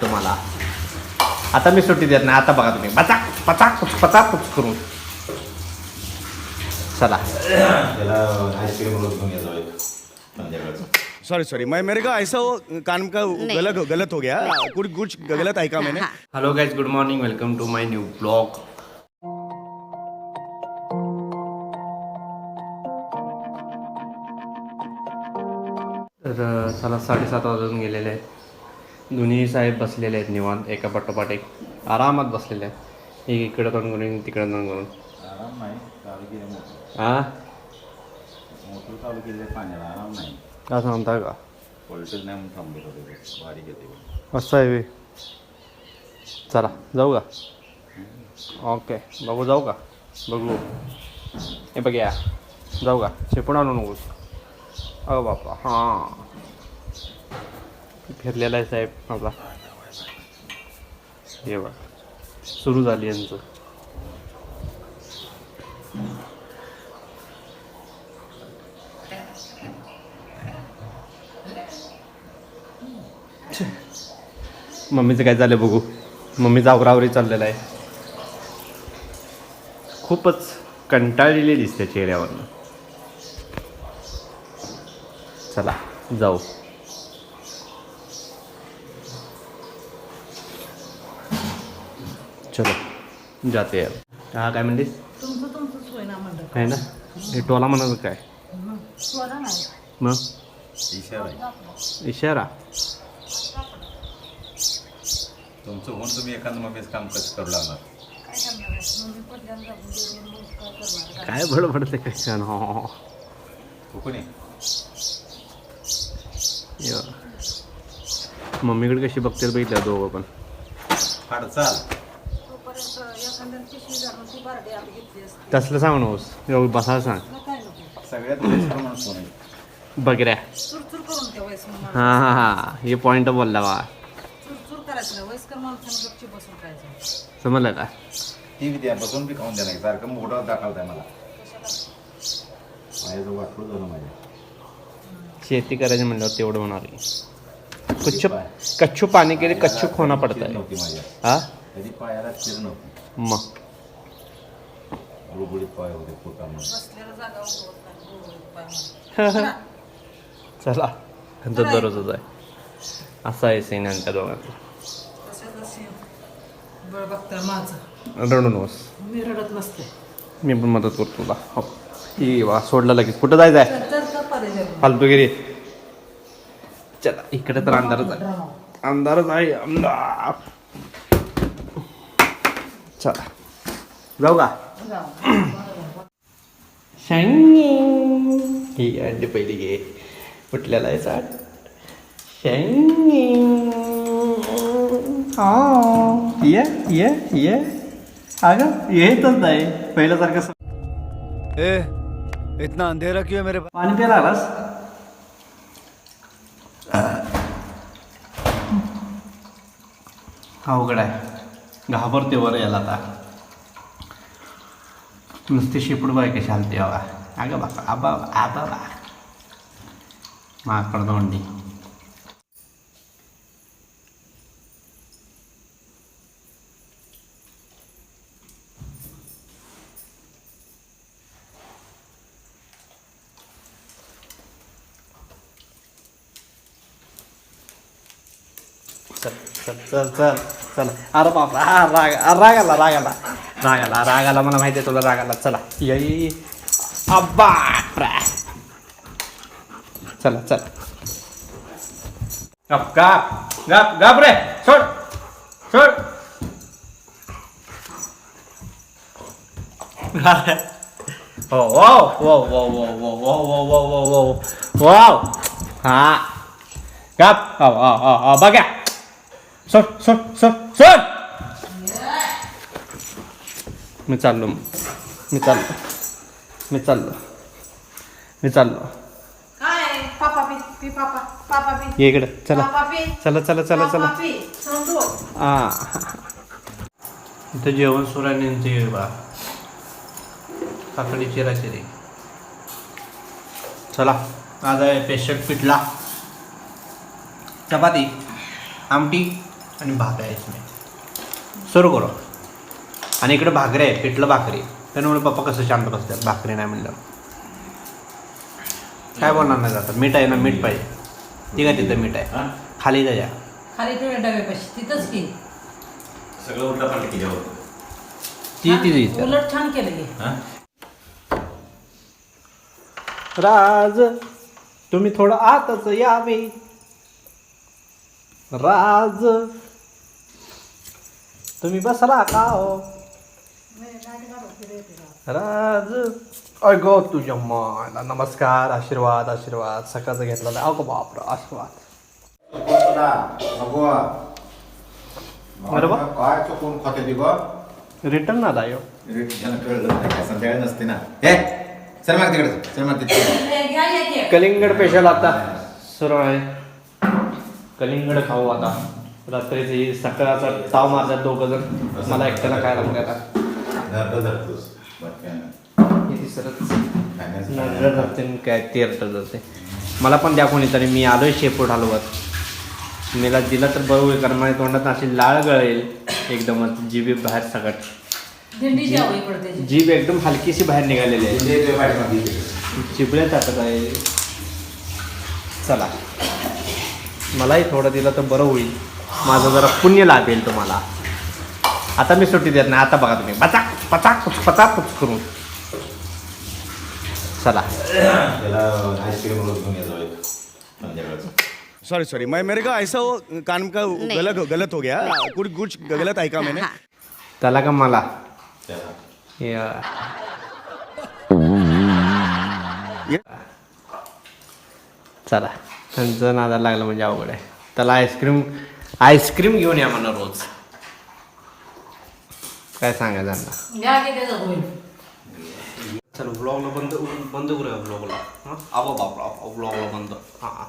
तुम्हाला. आता मी सुट्टी देत नाही आता बघा तुम्ही. पचाक पचाक पुच पचाक पुच करून. चला. सॉरी सॉरी मैं मेरे को ऐसा वो कान का गलत गलत हो गया। कुछ कुछ गलत है का मैंने? Hello guys good morning welcome to my new blog तर चला साडेसात वाजून गेलेले आहेत. दोन्ही साहेब बसलेले आहेत निवांत एका पाठोपाठ एक आरामात बसलेले आहेत. एक इकडं तोंड करून तिकडं तोंड करून. आराम नाही चालू केले मोटर. हा मोटर चालू केले पाण्याला आराम नाही. असं म्हणता का? व्होल्टेज नाही म्हणून थांबले असं आहे बे. चला जाऊ का? ओके बघू जाऊ का? बघू. हे बघ या. जाऊ का? शेपून आणू नकोस. अगं बापा हां. फिरलेला आहे साहेब आपला. हे बघ. सुरू झाली यांचं. मम्मीचं काय झालं बघू. मम्मीचा आवरावरी चाललेला आहे. खूपच कंटाळलेली दिसते चेहऱ्यावरनं. चला जाऊ. चलो जाते यार हा काय म्हणलीस? आहे ना हे टोला म्हणाल काय? मग? इशारा तुमचं होऊन तुम्ही एखादं मग काम कसं करू लागणार? काय बडबडते छान हो, हो. कोणी? मम्मीकडे कशी बघतील बघितल्या दोघं पण. फार चाल तसलं सांग नकोस एवढं बसायला सांग. सगळ्यात माणूस कोण आहे? बघऱ्या चुरचूर करून ठेवायचं मग हां हां हां. हे पॉईंट बोलला बा. चुरचूर करायचं नाही. वयस्कर माणसानं गपची बसून खायचं. समजलं का? टी व्ही द्या बसून बी खाऊन सारखं मोठं दाखवताय मला. कशाला? माझ्याजवळ वाटलं झालं माझ्या. शेती करायची म्हणल्यावर तेवढं होणार आहे. कच्छु कच्छु पाणी केले कच्छु खोना पडत आहे नव्हती माझ्या. हा? कधी पायाला चिर नव्हती. मग गुळगुळीत पाय होते पोटामध्ये बसलेलं जागा उगवत नाही गुळगुळीत पाय मारून. चला त्यांचं दररोजच आहे असं आहे सीन यांच्या दोघांचं तसंच असेल. बळ बघता माझं रडू नकोस मी रडत नसते मी पण मदत करतो तुला हो ई वा सोडलं लगेच कुठं जायचं आहे तर तर पर्याय फालतूगिरी चला इकडे तर अंधारच आहे अंधारच आहे अंधार चला जाऊ का ही अंडी पहिली घे कुठल्याला आहे शाईनिंग हा ये ये ये अगं येतच नाही पहिल्यासारखं ए इतना अंधेरा क्यों है मेरे पास पाणी प्यायला आलास? अवघड आहे. घाबरते वर याला आता. नुसते शिपूड बाय कशी हलते बघा अगं बाबा आबा आबा बा माकड दोंडी चल चल चल चल चल अरे बापरा हा राग राग आला राग आला राग आला राग आला मला माहिती आहे तुला राग आला चला ये अब्बा चला चल गप गप गप गप रे सोड सोड हो वो हो हो वो वो वो वो वो वो वो वो हा गप हो हो हो हो बघा सोड सोड सोड सोड मी चाललो मी चाललो मी चाललो मी चाललो. काय? पापा पी पी पापा पापा पी. ये इकडे चला. पापा पी. चला चला चला चला. पापा पी समजू हा इथं जेवण सुराने ते बा. काकडी चिरा चिरी. चला. आज आहे पेशंट पिठला. चपाती आमटी आणि भाकऱ्या आहेत मी सुरू करू. आणि इकडे भाकरी आहे पिठलं भाकरी. त्यामुळे पप्पा कसं शांत बसतात भाकरी नाही म्हणलं. काय बोलणार नाही जातात मीठ आहे ना मीठ पाहिजे. ठीक आहे तिथं मीठ आहे. हा? खाली जा खाली तिथंच की. सगळं उलटा ती ती इथं. उलट छान केलं की. हा? राज तुम्ही थोडं आतच यावे. राज तुम्ही बसला का हो. राज. अगो तुझ्या मायला. नमस्कार आशीर्वाद आशीर्वाद. सकाळचं घेतला अगो बापर आशीर्वाद. वा. काय चुकून खाते ती रिटर्न आला यो. रिटर्न कळलं नाही. काय संध्याकाळी नसते ना. हे चल माग तिकडे. चल माग तिकडे. कलिंगड स्पेशल आता. सुरू आहे. कलिंगड खाऊ आता. रात्रीचे सकाळचा ताव मारतात दोघं जण. मला एकट्याला काय लागलं आता? धरतो धरतोस. बाकी काय. नजर तेरट जाते मला पण द्या कोणीतरी मी आलोय शेपूट हलवत. मला दिलं तर बरोबर आहे, कारण माझ्या तोंडात अशी लाळ गळेल एकदमच जिबी बाहेर त्याची. जीभ एकदम हलकीशी बाहेर निघालेली आहे. चिपळ्या टाकत आहे चला. मलाही थोडं दिलं तर बरं होईल. माझं जरा पुण्य लाभेल तुम्हाला. आता मी सुट्टी देत नाही. आता बघा तुम्ही. पचाक पचाक पुच पचाक पुच करून. चला. सॉरी सॉरी मैं मेरे को ऐसा वो कान का गलत गलत हो गया. कुछ कुछ गलत है का मैंने? त्याला का मला? चला. त्यांचं नादाला लागलं म्हणजे अवघड आहे. त्याला आईस्क्रीम आईस्क्रीम घेऊन या म्हणा रोज. काय सांगायचं त्यांना? घ्या की त्याचं होईल चल ब्लॉगला बंद बंद करूया ब्लॉगला हां? आबा बापरा ब्लॉगला बंद. हां हां.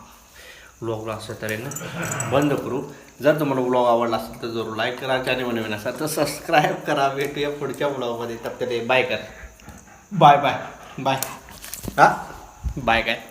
ब्लॉगला अशा तऱ्हेनं बंद करू. जर तुम्हाला ब्लॉग आवडला असेल तर जरूर लाईक करा चॅनल नवीन असेल तर सबस्क्राईब करा. भेटूया पुढच्या ब्लॉगमध्ये तर बाय कर. बाय बाय बाय हां? बाय काय